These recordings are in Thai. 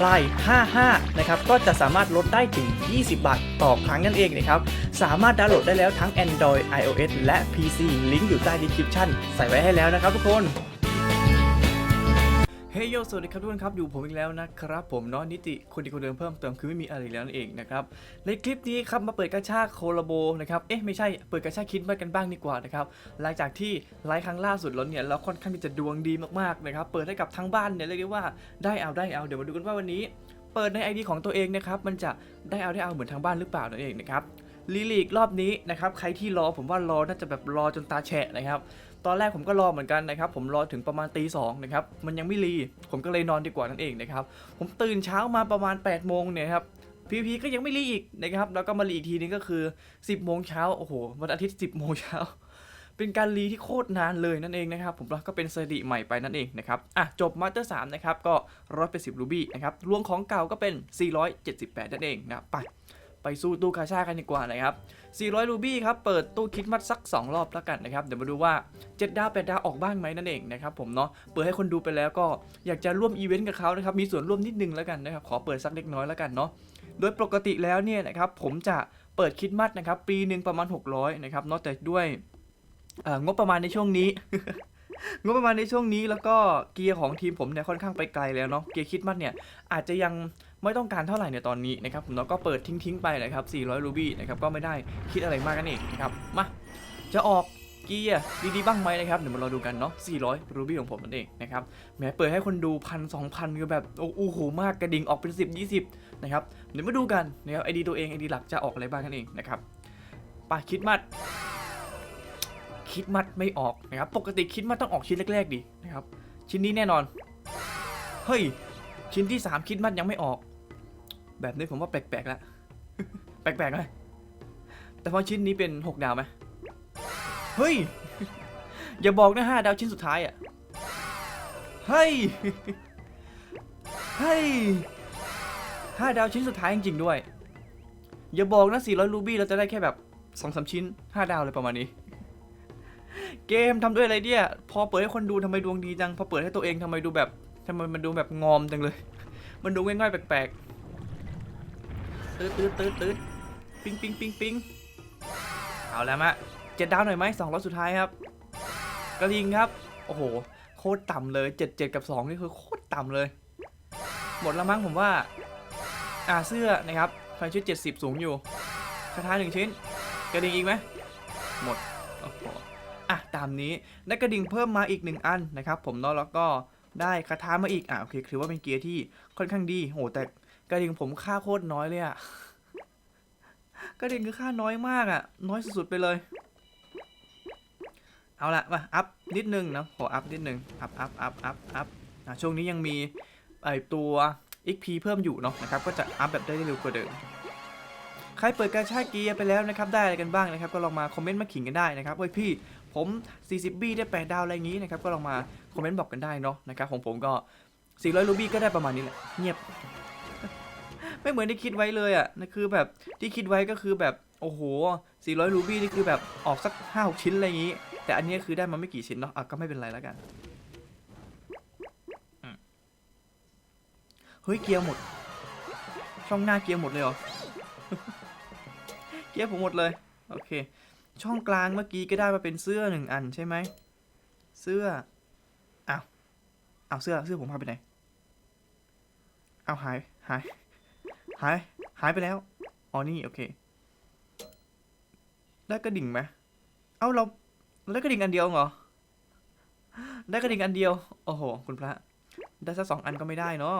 ไลาย55 นะครับ ก็จะสามารถลดได้ถึง 20 บาทต่อครั้งนั่นเองนะครับ สามารถดาวน์โหลดได้แล้วทั้ง Android iOS และ PC ลิงก์อยู่ใต้ดีคริปชั่นใส่ไว้ให้แล้วนะครับทุกคน เฮ้ยโยสวัสดีครับทุกคนครับ อยู่ผมอีกแล้วนะครับ ผมเนาะนิติคนดีคนเดิมเพิ่มเติมคือไม่มีอะไรแล้วนั่นเองนะครับในคลิปนี้ครับมาเปิดกระชากโคลาโบนะครับเอ๊ะไม่ใช่เปิดกระชากคิดมากันบ้างดีกว่านะครับหลังจากที่ไลฟ์ครั้งล่าสุดแล้วเนี่ยเราค่อนข้างที่จะดวงดีมากๆนะครับเปิดให้กับทั้งบ้านเนี่ยเรียกได้ว่าได้เอาได้เอาเดี๋ยวมาดูกันว่าวันนี้ เปิดใน ID ของตัวเองนะครับมันจะได้เอาได้เอาเหมือนทางบ้านหรือเปล่านั่นเองนะครับลีลีกรอบนี้นะครับใครที่รอผมว่ารอน่าจะแบบรอจนตาแฉะนะครับ ตอนแรกผมก็รอเหมือนกันนะครับ ผมรอถึงประมาณตีสองนะครับ มันยังไม่รี ผมก็เลยนอนดีกว่านั่นเองนะครับ ผมตื่นเช้ามาประมาณ8ปดโมงเนี่ยครับพีพีก็ยังไม่รีอีกนะครับ แล้วก็มารีอีกทีนึงก็คือ 10บโมงเช้าโอ้โห วันอาทิตย์10บโมงเช้า เป็นการรีที่โคตรนานเลยนั่นเองนะครับ ผมก็เป็นสถิติใหม่ไปนั่นเองนะครับ อะ จบมาสเตอร์สนะครับ ก็ร้อยเป็นสิบรูบี้นะครับ รวมของเก่าก็เป็น 478 นั่นเองนะ ไป ไปสู้ตู้กาชากันดีกว่านะครับ 400 รูบี้ครับ เปิดตู้คิดมัดสัก 2 รอบแล้วกันนะครับ เดี๋ยวมาดูว่า 7 ดาว 8 ดาวออกบ้างไหมนั่นเองนะครับผมเนาะ เปิดให้คนดูไปแล้วก็อยากจะร่วมอีเวนต์กับเขานะครับ มีส่วนร่วมนิดนึงแล้วกันนะครับ ขอเปิดสักเล็กน้อยแล้วกันเนาะ โดยปกติแล้วเนี่ยนะครับผมจะเปิดคิดมัดนะครับปีหนึ่งประมาณ 600นะครับเนาะแต่ด้วยเอ่องบประมาณในช่วงนี้งบประมาณในช่วงนี้แล้วก็เกียร์ของทีมผมเนี่ยค่อนข้างไปไกลแล้วเนาะเกียร์คิดมัดเนี่ยอาจจะยัง ไม่ต้องการเท่าไหร่ในตอนนี้นะครับผมเนาก็เปิดทิ้งๆไปนะครับ400รูบี้นะครับก็ไม่ได้คิดอะไรมากกันเองนะครับมาจะออกเกียร์ดีๆบ้างไหมนะครับเดี๋ยวมาเราดูกันเนาะ 400 รูบี้ของผมนั่นเองนะครับแหมเปิดให้คนดูพันสองพันก็แบบโอ้โหมากกระดิ่งออกเป็น 10 20 นะครับ เดี๋ยวมาดูกันนะครับไอดีตัวเองไอดีหลักจะออกอะไรบ้างกันเองนะครับไปคิดมัด คิดมัดไม่ออกนะครับ ปกติคิดมัดต้องออกชิ้นแรกๆดินะครับ ชิ้นนี้แน่นอน เฮ้ย ชิ้นที่ 3 คิดมัดยังไม่ออก แบบนี้ผมว่าแปลกๆแล้วแปลกๆไหมแต่พอชิ้นนี้เป็น 6 ดาวไหมเฮ้ย อย่าบอกนะ5ดาวชิ้นสุดท้ายอะ เฮ้ย เฮ้ยห้าดาวชิ้นสุดท้ายจริงๆด้วย อย่าบอกนะ 400 รูบี้เราจะได้แค่แบบ2อสชิ้น 5 ดาวเลยประมาณนี้ เกมทำด้วยอะไรเนี่ย พอเปิดให้คนดูทำไมดวงดีจัง พอเปิดให้ตัวเองทำไมดูแบบทำไมมันดูแบบงอมจังเลย มันดูง่ายๆแปลกๆ ตืดตืดตืดตืดปิงปิงปิงปิงเอาแล้วมะเจ็ดดาวหน่อยไหมสองร้อยสุดท้ายครับ กระทิงครับ โอ้โห โคตรต่ำเลยเจ็ดเจ็ดกับสองนี่คือโคตรต่ำเลย หมดแล้วมั้งผมว่า อ่าเสื้อนะครับไฟชุดเจ็ดสิบสูงอยู่คาถาหนึ่งชิ้น กระดิ่งอีกไหมหมดโอ้โหอะตามนี้ได้กระดิ่งเพิ่มมาอีกหนึ่งอันนะครับ ผมเนาะแล้วก็ได้คาถามาอีกอะโอเคคือว่าเป็นเกียร์ที่ค่อนข้างดีโหแต่ กระดิ่งผมค่าโคตรน้อยเลยอะกระดิ่งคือค่าน้อยมากอะน้อยสุดๆไปเลย เอาละมาอัพนิดนึงนะขออัพนิดนึงอัพอัพอัพอัพอัพช่วงนี้ยังมีไอตัว XP เพิ่มอยู่เนาะนะครับ ก็จะอัพแบบได้เร็วกว่าเดิมใครเปิดการชาเกียร์ไปแล้วนะครับ ได้อะไรกันบ้างนะครับ ก็ลองมาคอมเมนต์มาขิงกันได้นะครับเฮ้ยพี่ผม 40บีได้ 8 ดาวอะไรอย่างนี้นะครับ ก็ลองมาคอมเมนต์บอกกันได้เนาะนะครับของผมก็ 400 รูบี้ก็ได้ประมาณนี้แหละ เงียบ ไม่เหมือนที่คิดไว้เลยอะนั่นคือแบบที่คิดไว้ก็คือแบบโอ้โห 400 รูบี้นี่คือแบบออกสัก 5-6 ชิ้นอะไรอย่างนี้ แต่อันนี้คือได้มาไม่กี่ชิ้นเนาะอะก็ไม่เป็นไรแล้วกันเฮ้ยเกียร์หมด ช่องหน้าเกียร์หมดเลยเหรอ เกียร์ผมหมดเลย โอเค ช่องกลางเมื่อกี้ก็ได้มาเป็นเสื้อหนึ่งอันใช่ไหม เสื้อ อ้าว อ้าวเสื้อเสื้อผมหายไปไหน เอาหายหาย หาย หายไปแล้ว อ๋อนี่โอเค ได้กระดิ่งไหมเอ้าเราได้กระดิ่งอันเดียวเหรอ ได้กระดิ่งอันเดียว โอ้โห คุณพระ ได้สักสองอันก็ไม่ได้เนาะ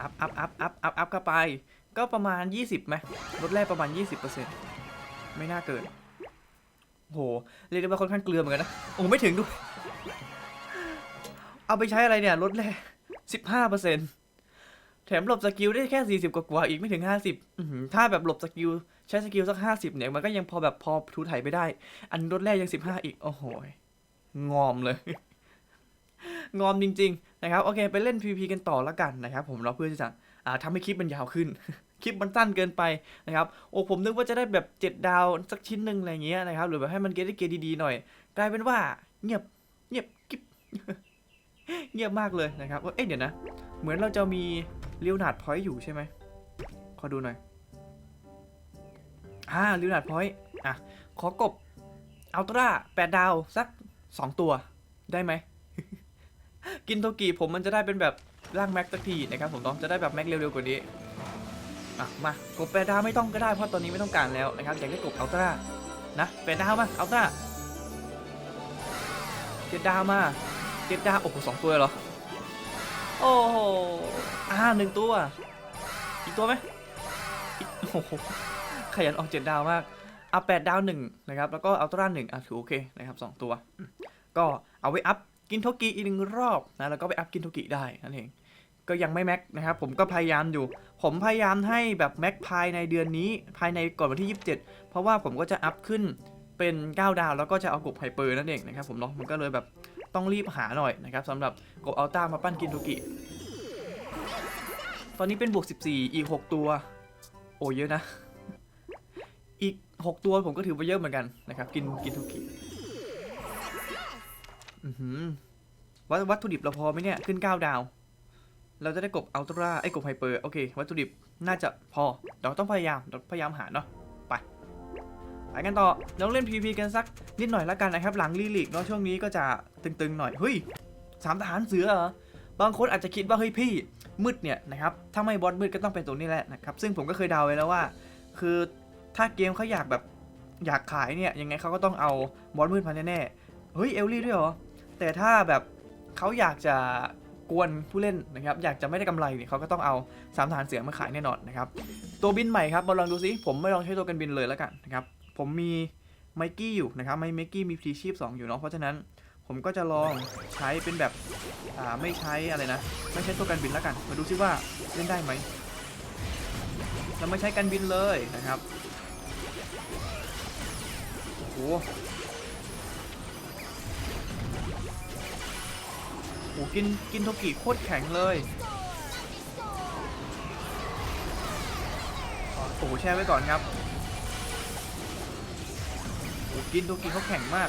อัพอัพอัพอัพอัพอัพเข้าไป ก็ประมาณ 20ไหมลดแรกประมาณ 20%ไม่น่าเกินโอ้โห เรียกได้ว่าค่อนข้างเกลือเหมือนกันนะ โอ้ไม่ถึงด้วย เอาไปใช้อะไรเนี่ยลดแรก15% แถมหลบสกิลได้แค่ 40 กว่าๆอีกไม่ถึง 50ถ้าแบบหลบสกิลใช้สกิลสัก 50 เนี่ย มันก็ยังพอแบบพอทูไถไปได้ อันรถแรกยัง 15 อีก โอ้โห งอมเลย งอมจริง ๆ นะครับ โอเค ไปเล่น PVP กันต่อล้วกันนะครับ ผมเราเพื่อที่จะอ่าทำให้คลิปมันยาวขึ้น คลิปมันสั้นเกินไปนะครับ โอ้ผมนึกว่าจะได้แบบ 7 ดาวสักชิ้นหนึ่งอะไรเงี้ยนะครับ หรือแบบให้มันเกรดได้เกรดดีๆหน่อย กลายเป็นว่า เงียบ เงียบกิ๊บเงียบมากเลยนะครับ เอ้ยเดี๋ยวนะ เหมือนเราจะมี ลียวนาดพอยต์อยู่ใช่ไหมขอดูหน่อยอ่าลียวนาดพอยต์อะ ขอกบอัลตร้าแปดดาว สักสองตัวได้ไหม กินโทกิผมมันจะได้เป็นแบบร่างแม็กสักทีนะครับผมต้องจะได้แบบแม็กเร็วๆกว่านี้อะมากบแปดดาวไม่ต้องก็ได้เพราะตอนนี้ไม่ต้องการแล้วนะครับอยากได้กบอัลตร้านะแปดดาวมาอัลตร้าเจ็ดดาวมาเจ็ดดาวโอ้โหสองตัวเหรอ โอ้โหอ่าหนึ่งตัว อีกตัวไหมโอ้โหขยันออกเจ็ดดาวมากเอาแปดดาวหนึ่งนะครับ แล้วก็อัลตร้าหนึ่งอะถือโอเคนะครับสองตัว ก็เอาไว้อัพกินโทกิอีกหนึ่งรอบนะแล้วก็ไปอัพกินโทกิได้นั่นเองก็ยังไม่แม็กนะครับ ผมก็พยายามอยู่ ผมพยายามให้แบบแม็กภายในเดือนนี้ภายในก่อนวันที่ 27 เพราะว่าผมก็จะอัพขึ้นเป็น 9 ดาว แล้วก็จะเอากบไฮเปอร์นั่นเองนะครับผมเนาะมันก็เลยแบบ ต้องรีบหาหน่อยนะครับสำหรับกบอัลต้ามาปั้นกินโทกิ ตอนนี้เป็นบวก 14 อีก 6 ตัว โอ้เยอะนะ อีก 6 ตัวผมก็ถือว่าเยอะเหมือนกันนะครับ กินกินโทกิวัตวัตถุดิบเราพอไหมเนี่ย ขึ้น 9 ดาว เราจะได้กบอัลตร้าไอ้กบไฮเปอร์ โอเค วัตถุดิบน่าจะพอ เราต้องพยายามเราพยายามหาเนาะ ไปกันต่อเราเล่น PVP กันสักนิดหน่อยละกันนะครับ หลังลีลิกเนาะช่วงนี้ก็จะตึงๆหน่อย เฮ้ยสามทหารเสือเหรอบางคนอาจจะคิดว่าเฮ้ยพี่มืดเนี่ยนะครับถ้าไม่บอสมืดก็ต้องเป็นตัวนี้แหละนะครับซึ่งผมก็เคยเดาไว้แล้วว่า คือถ้าเกมเขาอยากแบบอยากขายเนี่ยยังไงเขาก็ต้องเอาบอสมืดมาแน่ๆเฮ้ยเอลลี่ด้วยเหรอแต่ถ้าแบบเขาอยากจะกวนผู้เล่นนะครับอยากจะไม่ได้กำไรเนี่ยเขาก็ต้องเอาสามฐานเสียงมาขายแน่นอนนะครับตัวบินใหม่ครับมาลองดูซิผมไม่ลองใช้ตัวกันบินเลยแล้วกันนะครับ ผมมีไมกี้อยู่นะครับไมไมกี้มีพรีชีพ2อยู่เนาะเพราะฉะนั้นผมก็จะลองใช้เป็นแบบอ่าไม่ใช้อะไรนะ ไม่ใช้ตัวกันบินแล้วกัน มาดูซิว่าเล่นได้ไหมเราไม่ใช้กันบินเลยนะครับโอ้โหโอ้กินกินโทกิโคตรแข็งเลยโอ้โหแช่ไว้ก่อนครับ กินโทกิเขาแข็งมาก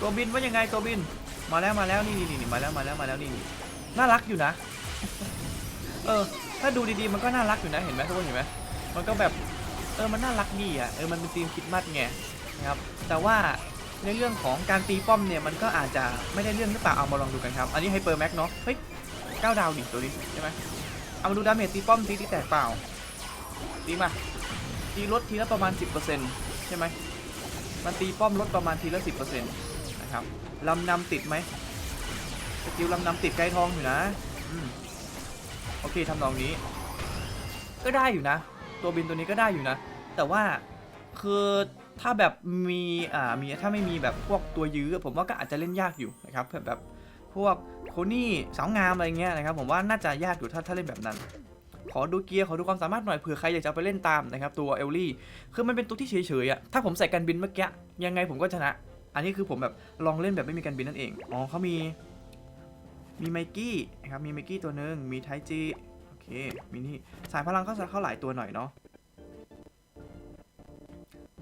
ตัวบินว่ายังไงตัวบิน มาแล้วมาแล้วนี่นี่นี่มาแล้วมาแล้วมาแล้วนี่นี่น่ารักอยู่นะ เออ ถ้าดูดีๆมันก็น่ารักอยู่นะ เห็นไหมทุกคนเห็นไหมมันก็แบบเออมันน่ารักดีอะเออมันเป็นธีมคิดมัดไงนะครับแต่ว่าในเรื่องของการตีป้อมเนี่ยมันก็อาจจะไม่ได้เรื่องหรือเปล่าเอามาลองดูกันครับ อันนี้ไฮเปอร์แม็กเนาะเฮ้ยเก้าดาวดิตัวนี้ใช่ไหมเอามาดูดาเมจตีป้อมตีที่แตกเปล่าตีมาตีลดทีละประมาณ 10%ใช่ไหม มันตีป้อมลดประมาณทีละ10%นะครับลำนำติดไหมสกิลลำนำติดไกลทองอยู่นะอโอเคทำนองนี้ ก็ได้อยู่นะ ตัวบินตัวนี้ก็ได้อยู่นะ แต่ว่าคือถ้าแบบมีอ่ามีถ้าไม่มีแบบพวกตัวยื้อผมว่าก็อาจจะเล่นยากอยู่นะครับแบบแบบพวกโคนี่สาวงามอะไรเงี้ยนะครับผมว่าน่าจะยากอยู่ถ้าถ้าเล่นแบบนั้น ขอดูเกียร์ขอดูความสามารถหน่อยเผื่อใครอยากจะไปเล่นตามนะครับตัวเอลลี่คือมันเป็นตัวที่เฉยๆอะถ้าผมใส่กันบินเมื่อกี้ยังไงผมก็ชนะ อันนี้คือผมแบบลองเล่นแบบไม่มีกันบินนั่นเองอ๋อเขามีมีไมกี้นะครับมีไมกี้ตัวหนึ่งมีไทจีโอเคมีนี่สายพลังเขาจะเข้าหลายตัวหน่อยเนาะ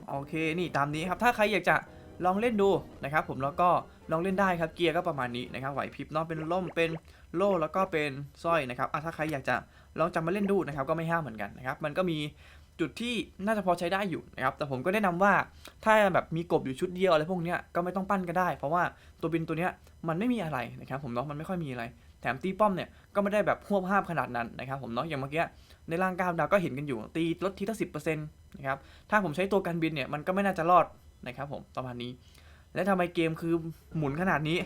โอเคนี่ตามนี้ครับถ้าใครอยากจะลองเล่นดูนะครับผมแล้วก็ลองเล่นได้ครับเกียร์ก็ประมาณนี้นะครับไหวพริบเนาะเป็นล่มเป็นโล่แล้วก็เป็นสร้อยนะครับอะถ้าใครอยากจะ ลองจำมาเล่นดูนะครับก็ไม่ห้ามเหมือนกันนะครับมันก็มีจุดที่น่าจะพอใช้ได้อยู่นะครับ แต่ผมก็แนะนำว่าถ้าแบบมีกบอยู่ชุดเดียวอะไรพวกนี้ก็ไม่ต้องปั้นก็ได้ เพราะว่าตัวบินตัวเนี้ยมันไม่มีอะไรนะครับ ผมเนาะมันไม่ค่อยมีอะไร แถมตีป้อมเนี่ยก็ไม่ได้แบบหวบห้ามขนาดนั้นนะครับ ผมเนาะอย่างเมื่อกี้ในร่างก้าวดาวก็เห็นกันอยู่ ตีลดทีละสิบเปอร์เซ็นต์นะครับถ้าผมใช้ตัวกันบินเนี่ยมันก็ไม่น่าจะรอดนะครับผมประมาณนี้ และทำไมเกมคือหมุนขนาดนี้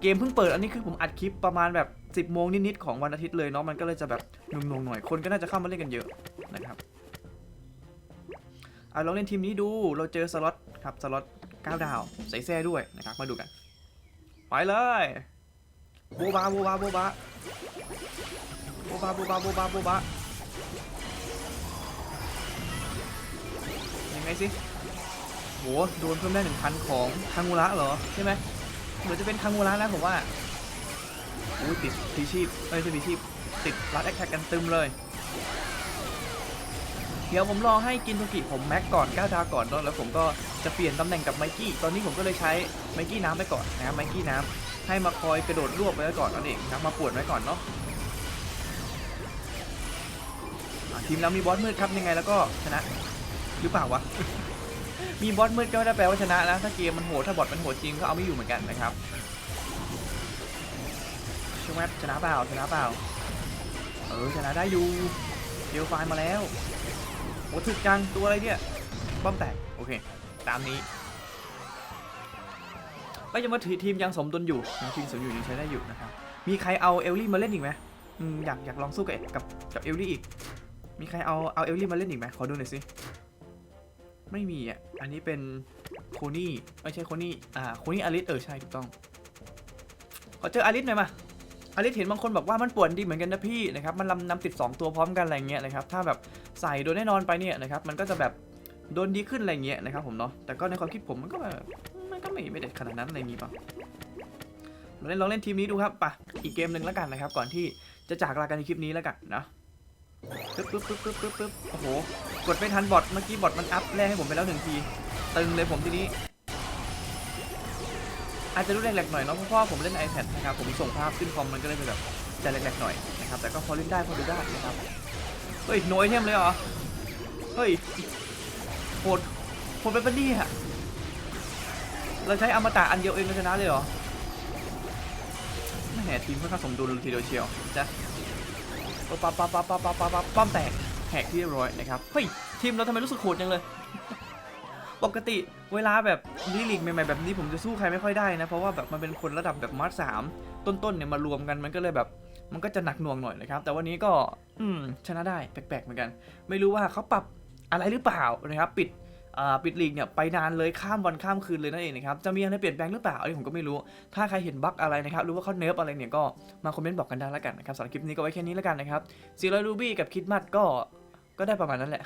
เกมเพิ่งเปิดอันนี้คือผมอัดคลิปประมาณแบบ 10โมงนิดๆของวันอาทิตย์เลยเนาะมันก็เลยจะแบบหนุ่งๆหน่อยคนก็น่าจะเข้ามาเล่นกันเยอะนะครับเอาลองเล่นทีมนี้ดูเราเจอสล็อตครับสล็อต9ดาวใส่แซ่ด้วยนะครับมาดูกัน ไปเลยโบบาโบบาโบบาโบบาโบบาโบบาโบบายังไงสิโหโดนเพิ่มได้หนึ่งพันของคังมูระเหรอใช่ไหมเหมือนจะเป็นคังมูระนะผมว่า อุ้ยติดทีชีพไม่ใช่ทีชีพติดรัดแอคแท็กกันตึมเลย เดี๋ยวผมรอให้กินทุกิผมแม็กก่อน9ดาวก่อนเนแล้วผมก็จะเปลี่ยนตำแหน่งกับไมกี้ตอนนี้ผมก็เลยใช้ไมกี้น้ำไปก่อนนะครับไมกี้น้ำให้มาคอยกระโดดรวบไว้ก่อนนั่นเองนะมาปวดไว้ก่อนเนาะอะทีมเรามีบอสมืดครับยังไงแล้วก็ชนะหรือเปล่าวะ มีบอสมืดก็ไม่ได้แปลว่าชนะนะถ้าเกมมันโหดถ้าบอทมันโหดจริงก็เอาไม่อยู่เหมือนกันนะครับ ชวบชนะเปล่าชนะเปล่า เออชนะได้อยู่เดลไฟมาแล้วโอ้ถึกจังตัวอะไรเนี่ยป้อมแตกโอเค ตามนี้ก็ยังมาถือทีมยังสมดุลอยู่ยังทีมสมดุลยังใช้ได้อยู่นะครับมีใครเอาเอลลี่มาเล่นอีกไหมอยากอยากลองสู้กับกับกับเอลลี่อีก มีใครเอาเอาเอลลี่มาเล่นอีกไหมขอดูหน่อยสิไม่มีอะอันนี้เป็นโคนี่ไม่ใช่โคนี่อ่าโคนี่อาริสเออใช่ถูกต้องขอเจออาริสหน่อยมา อาริสเห็นบางคนบอกว่ามันป่วนดีเหมือนกันนะพี่นะครับมันลำนำติด 2 ตัวพร้อมกันอะไรเงี้ยนะครับถ้าแบบใส่โดนแน่นอนไปเนี่ยนะครับมันก็จะแบบโดนดีขึ้นอะไรเงี้ยนะครับผมเนาะแต่ก็ในความคิดผมมันก็แบบมันก็ไม่ไม่เด็ดขนาดนั้นอะไรนี้ป่ะลองเล่นลองเล่นทีมนี้ดูครับไปะอีกเกมหนึ่งแล้วกันนะครับก่อนที่จะจากลากันในคลิปนี้แล้วกันนะปึ๊บปึ๊บปึ๊บปึ๊บปึ๊บปึ๊บโอ้โหกดไม่ทันบอทเมื่อกี้บอทมันอัพแรกให้ผมไปแล้วหนึ่งทีตึงเลยผมทีนี้ อาจจะรู้แหลกๆหน่อยเนาะเพราะว่าผมเล่น iPad นะครับผมส่งภาพขึ้นคอมมันก็เลยเป็นแบบจะแหลกๆหน่อยนะครับแต่ก็พอเล่นได้พอดูได้นะครับเฮ้ยโนไอเทมเลยเหรอเฮ้ยโหดโหดไปปะเนี่ยเราใช้อมตะอันเดียวเองก็ชนะเลยเหรอไม่แหทีมค่อนข้างสมดุลทีเดียวเชียวจ้ะปั๊บปั๊บปั๊บปั๊บปั๊บปั๊บปั๊บปั๊มแตกแหกที่เรียบร้อยนะครับเฮ้ยทีมเราทำไมรู้สึกโหดจังเลย ปกติเวลาแบบลีลีกใหม่ๆแบบนี้ผมจะสู้ใครไม่ค่อยได้นะ เพราะว่าแบบมันเป็นคนระดับแบบมาร์สามต้นๆเนี่ยมารวมกันมันก็เลยแบบมันก็จะหนักหน่วงหน่อยนะครับ แต่วันนี้ก็อืมชนะได้แปลกๆเหมือนกัน ไม่รู้ว่าเขาปรับอะไรหรือเปล่านะครับ ปิดปิดลีกเนี่ยไปนานเลยข้ามวันข้ามคืนเลยนั่นเองนะครับ จะมีอะไรเปลี่ยนแปลงหรือเปล่าอันนี้ผมก็ไม่รู้ ถ้าใครเห็นบั๊กอะไรนะครับหรือว่าเขาเนิร์ฟอะไรเนี่ยก็มาคอมเมนต์บอกกันได้แล้วกันนะครับสำหรับคลิปนี้ก็ไว้แค่นี้แล้วกันนะครับซีรอยรูบี้กับคิดมัดก็ก็ได้ประมาณนั้นแหละ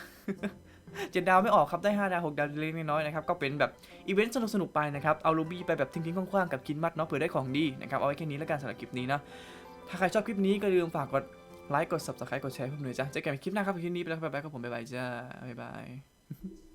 เจ็ดดาวไม่ออกครับได้5ดาว6ดาวเล็กน้อยนะครับก็เป็นแบบอีเวนต์สนุกๆไปนะครับเอาลูบี้ไปแบบทิ้งๆคว้างๆกับคินมัดเนาะเผื่อได้ของดีนะครับเอาไว้แค่นี้แล้วกันสำหรับคลิปนี้นะถ้าใครชอบคลิปนี้ก็อย่าลืมฝากกดไลค์กด subscribe กดแชร์เพิ่มหน่อยจ้ะเจอกันในคลิปหน้าครับคลิปนี้ไปแล้วครับบ๊ายบายครับผมบ๊ายบายจ้าบ๊ายบาย